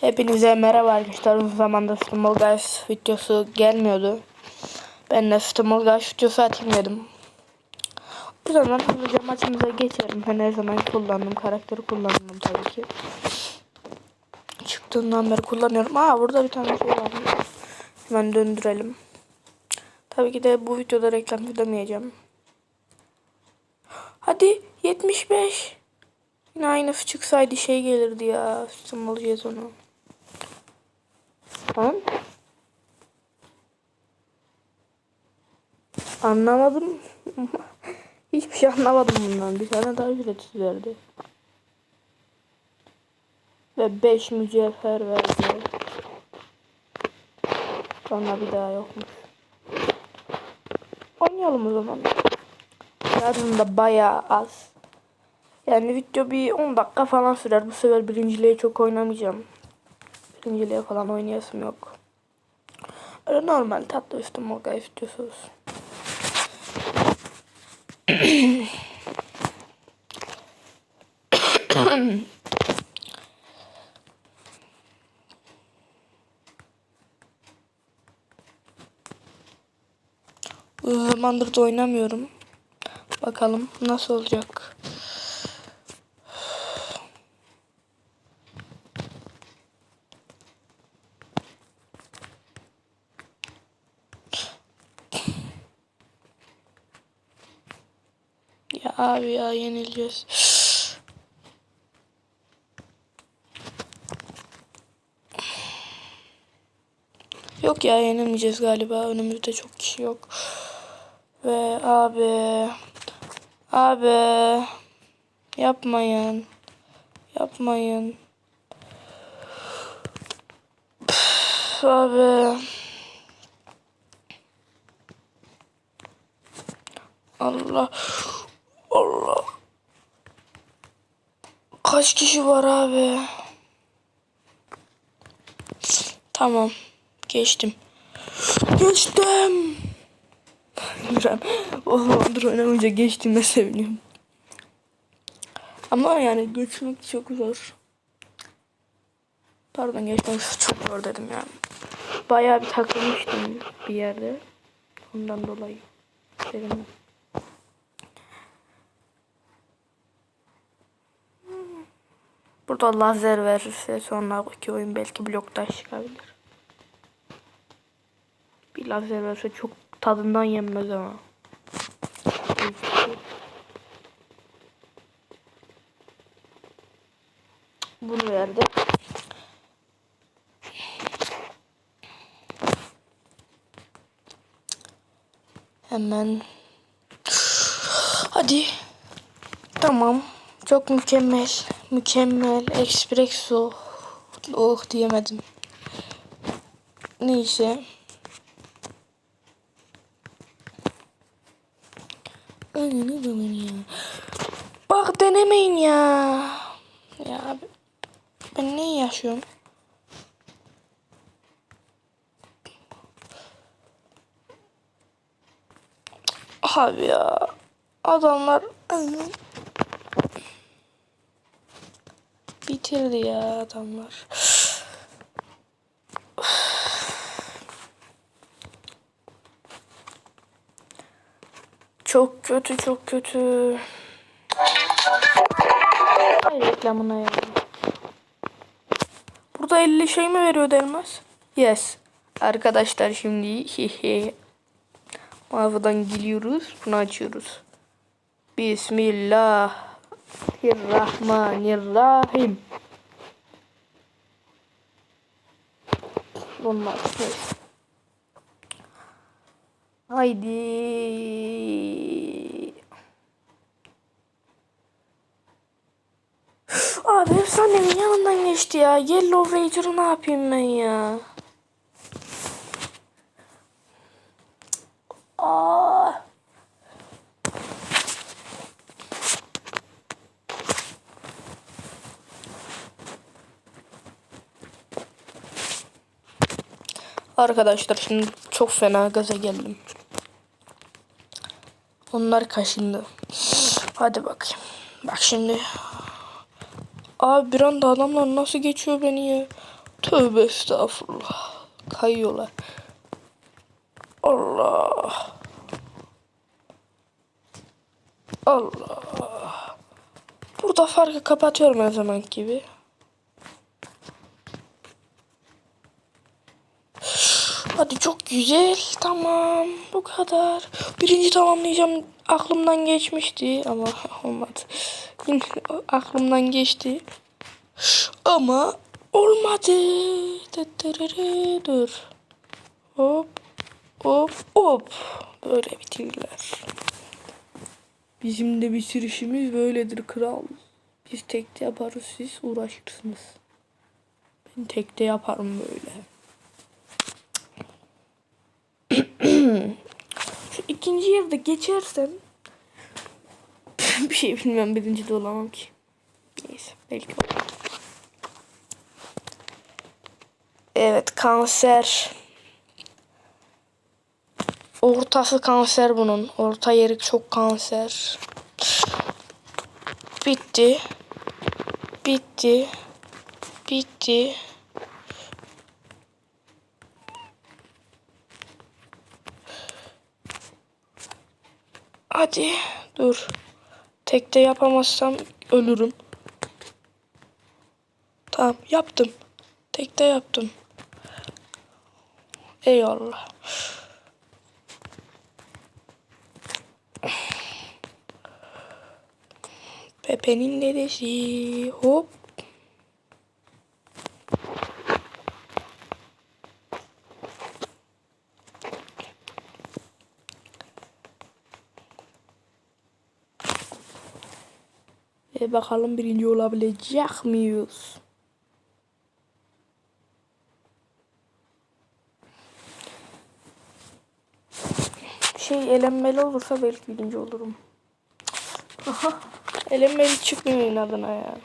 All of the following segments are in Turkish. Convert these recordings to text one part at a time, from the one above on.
Hepinize merhaba arkadaşlar. Uzun zamandır Stumble Guys videosu gelmiyordu. Ben de Stumble Guys videosu atayım dedim. Bu zaman hızlıca maçımıza geçelim. Ben her zaman kullandığım karakteri kullandım tabii ki. Çıktığından beri kullanıyorum. Aa burada bir tane şey var. Hemen döndürelim. Tabii ki de bu videoda reklam ödemeyeceğim. Hadi 75. Yine aynı çıksaydı şey gelirdi ya. Stumble Jason'u. Tamam. Anlamadım. Hiçbir şey anlamadım bundan. Bir tane daha ücretsiz verdi. Ve 5 mücevher verdi. Sonra bir daha yokmuş. Oynayalım o zaman. Yarın da bayağı az. Yani video bir 10 dakika falan sürer. Bu sefer birinciliğe çok oynamayacağım. Birinciliğe falan oynayasım yok. Öyle normal tatlı üstü moga istiyorsunuz. Uzun zamandır da oynamıyorum. Bakalım nasıl olacak. Ya abi ya yenileceğiz. Yok ya yenilmeyeceğiz galiba. Önümüzde çok kişi yok. Ve abi abi yapmayın. Yapmayın. Üf, abi. Allah. Allah. Kaç kişi var abi? Tamam. Geçtim. Geçtim. Ben o zamandır oynamayınca geçtiğime seviniyorum. Ama yani geçmek çok zor. Pardon geçmek çok zor dedim yani. Bayağı bir takılmıştım bir yerde. Ondan dolayı. Dedim. Burada lazer verirse sonraki oyun belki bloktaş çıkabilir. Bir lazer verirse çok tadından yenmez ama. Bunu verdi. Hemen. Hadi. Tamam. Çok mükemmel. Mükemmel. Espresso. Oh diyemedim. Neyse. Bak denemeyin ya. Ya. Ben ne yaşıyorum? Abi ya. Adamlar bitirdi ya adamlar. Çok kötü çok kötü. Ay reklamına ya. Burada 50 şey mi veriyor elmas? Yes. Arkadaşlar şimdi hehe. Mağazadan geliyoruz. Bunu açıyoruz. Bismillahirrahmanirrahim. Bunlar neyse. Haydi. Abi efsanemin yanından geçti ya. Yellow Rager'ı ne yapayım ben ya? Aa. Arkadaşlar şimdi çok fena gaza geldim. Onlar kaşındı. Hadi bakayım. Bak şimdi. Abi bir anda adamlar nasıl geçiyor beni ya. Tövbe estağfurullah. Kayıyorlar. Allah. Allah. Burada farkı kapatıyorum her zaman gibi. Hadi çok güzel. Tamam. Bu kadar. Birinci tamamlayacağım. Aklımdan geçmişti ama olmadı. Aklımdan geçti. Ama olmadı. Dur. Hop. Hop. Hop. Böyle bitirdiler. Bizim de bitirişimiz böyledir kral. Biz tekte yaparız siz uğraşırsınız. Ben tekte yaparım böyle. Şu ikinci yerde geçersem bir şey bilmem birinci de olamam ki. Neyse belki olur. Evet kanser. Ortası kanser bunun. Orta yeri çok kanser. Bitti. Bitti. Bitti. Hadi dur. Tekte yapamazsam ölürüm. Tamam yaptım. Tekte yaptım. Eyvallah. Pepe'nin dedesi. Hop. E bakalım birinci olabilecek miyiz? Şey elenmeli olursa belki birinci olurum. Aha. Elenmeli çıkmıyor inadına ya.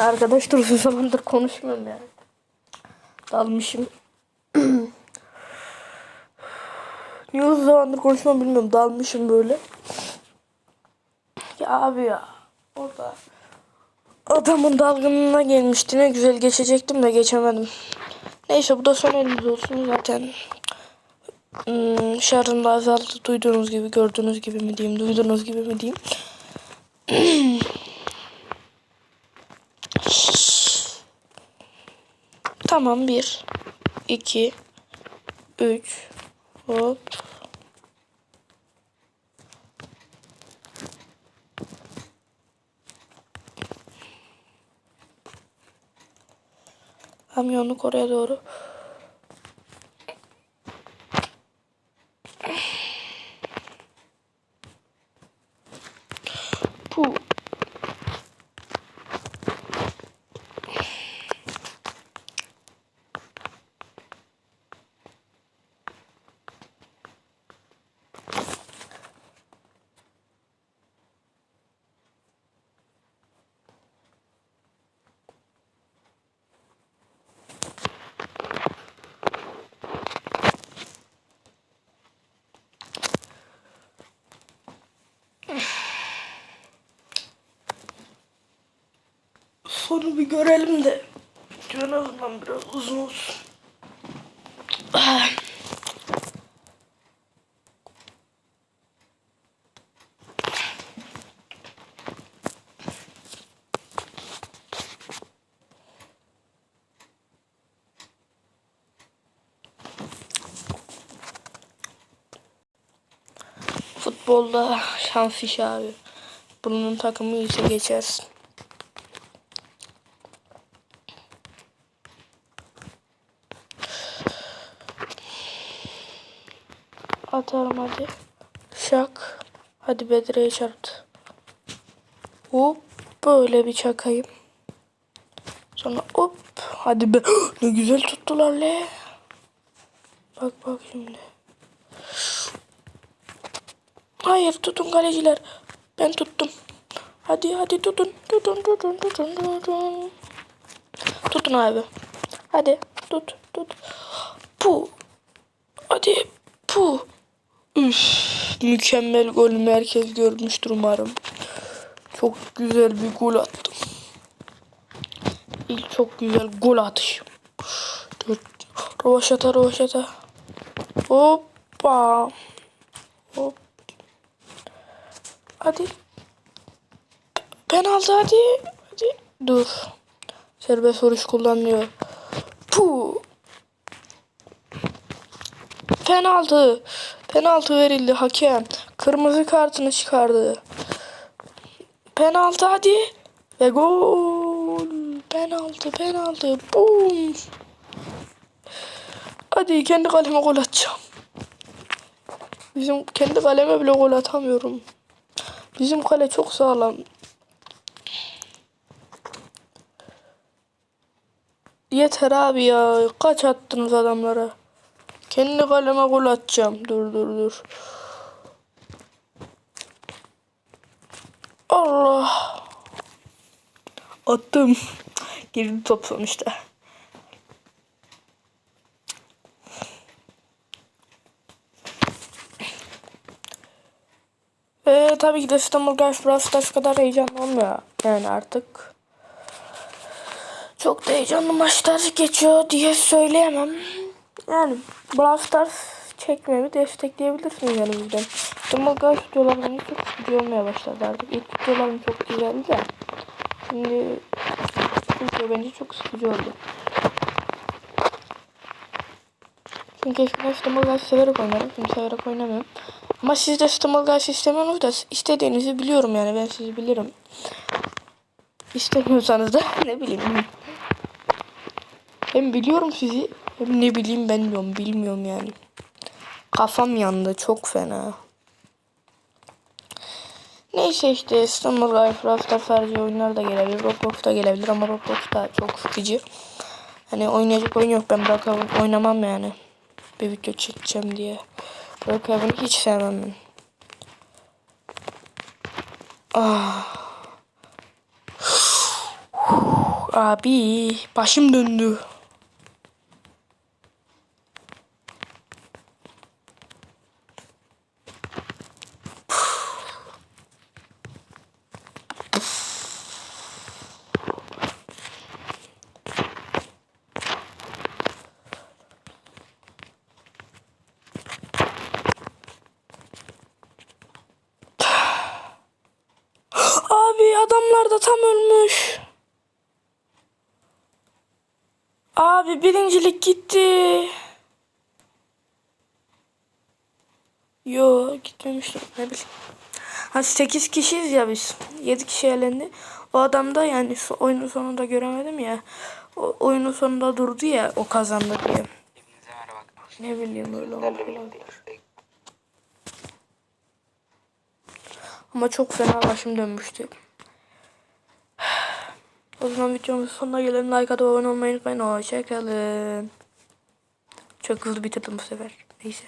Arkadaşlar uzun zamandır konuşmuyorum ya. Dalmışım. Niye uzun zamandır konuşmam bilmiyorum. Dalmışım böyle. Ya abi ya. Orada. Adamın dalgınlığına gelmişti. Ne güzel geçecektim de geçemedim. Neyse bu da son elimiz olsun zaten. Hmm, şarjım da azaldı. Duyduğunuz gibi, gördüğünüz gibi mi diyeyim, duyduğunuz gibi mi diyeyim. Tamam bir, iki, üç, hop. Kamyonluk oraya doğru. Sonu bir görelim de. En azından biraz uzun olsun. Futbolda şans işi abi. Bunun takımı ise geçersin. Atarım hadi. Şak. Hadi Bedre'ye çarptı. Hop. Böyle bir çakayım. Sonra hop. Hadi be. ne güzel tuttular le. Bak bak şimdi. Hayır tutun kaleciler. Ben tuttum. Hadi hadi tutun. Tutun tutun tutun tutun. Tutun abi. Hadi tut tut. Pu. Hadi pu. Üf, mükemmel golümü herkes görmüştür umarım. Çok güzel bir gol attım. İlk çok güzel gol atışım. Rovaşata rovaşata. Hoppa. Hop. Hadi. Penaltı hadi. Hadi. Dur. Serbest vuruş kullanıyor. Puh. Penaltı. Penaltı verildi hakem. Kırmızı kartını çıkardı. Penaltı hadi. Ve gol. Penaltı penaltı. Boom. Hadi kendi kaleme gol atacağım. Bizim kendi kaleme bile gol atamıyorum. Bizim kale çok sağlam. Yeter abi ya. Kaç attınız adamlara? Kendi kaleme gol atacağım. Dur dur dur. Allah. Attım. Girdi top sonuçta. Ee, tabii ki de İstanbul Guys kadar heyecanlı olmuyor. Yani artık. Çok da heyecanlı maçlar geçiyor diye söyleyemem. Yani Brawl Stars çekmemi destekleyebilirsiniz bizden. İstanbul Guys videolarım çok sıkıcı olmaya başladı artık. İlk videolarım çok güzeldi de. Şimdi video bence çok sıkıcı oldu. Çünkü eskiden İstanbul Guys severek oynarım. Şimdi severek oynamıyorum. Ama siz de İstanbul Guys istemiyorsunuz da istediğinizi biliyorum yani ben sizi bilirim. İstemiyorsanız da ne bileyim. Hem biliyorum sizi hem ne bileyim ben diyorum bilmiyorum yani. Kafam yandı çok fena. Neyse işte Guys Brawl Stars tarzı oyunlar da gelebilir. Roblox da gelebilir ama Roblox da çok sıkıcı. Hani oynayacak oyun yok ben bırakalım oynamam yani. Bir video çekeceğim diye. Brookhaven'ı hiç sevmem ben. Ah. Abi başım döndü. Abi adamlar da tam ölmüş. Abi birincilik gitti. Yo gitmemiştir ne bileyim. Ha 8 kişiyiz ya biz. 7 kişi elendi. O adam da yani oyunun sonunda göremedim ya. O oyunun sonunda durdu ya o kazandı diye. Ne bileyim öyle oldu. Ama çok fena başım dönmüştü. O zaman videomuzun sonuna gelelim. Like atıp abone olmayı unutmayın. Hoşçakalın. Çok hızlı bitirdim bu sefer. Neyse.